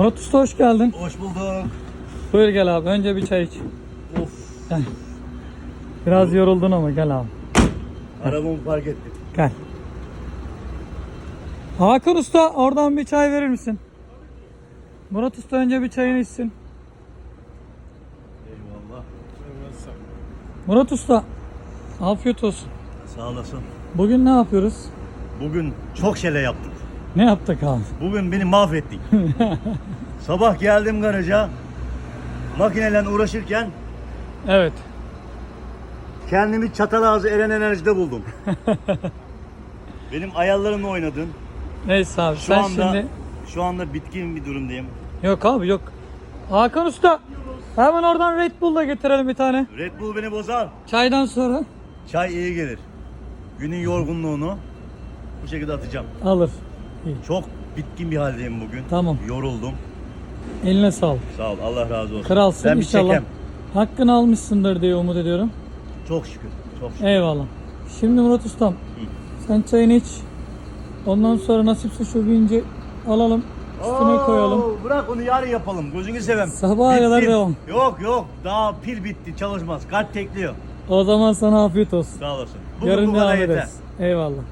Murat Usta hoş geldin. Hoş bulduk. Buyur gel abi. Önce bir çay iç. Of. Gel. Biraz yoruldun ama gel abi. Arabamı park ettim. Gel. Hakan Usta oradan bir çay verir misin? Murat Usta önce bir çayını içsin. Eyvallah. Murat Usta afiyet olsun. Sağ olasın. Bugün ne yapıyoruz? Bugün çok şeyle yaptık. Ne yaptık abi? Bugün beni mahvettin. Sabah geldim garaja. Makineyle uğraşırken Evet. kendimi Çatalazı Eren Enerji'de buldum. Benim ayarlarımla oynadın. Neyse abi Şu sen anda şimdi... şu anda bitkin bir durumdayım. Yok abi yok. Hakan Usta hemen oradan Red Bull da getirelim bir tane. Red Bull beni bozar. Çaydan sonra Çay iyi gelir. Günün yorgunluğunu bu şekilde atacağım. alır. İyi. Çok bitkin bir haldeyim bugün. Tamam. Yoruldum. Eline sağlık. Sağ ol. Allah razı olsun. Kralsın Ben bir inşallah. çekem. Hakkını almışsındır diye umut ediyorum. Çok şükür. Çok şükür. Eyvallah. Şimdi Murat Ustam sen çayını iç. Ondan sonra nasipse şu vinci alalım. Üstüne Oo, koyalım. Bırak onu yarın yapalım. Gözünü seveyim. Sabaha kadar devam. Yok yok. Daha pil bitti. Çalışmaz. Kalp tekliyor. O zaman sana afiyet olsun. Sağ olasın. Bugün Yarın bu kadar devam yeter. Eyvallah.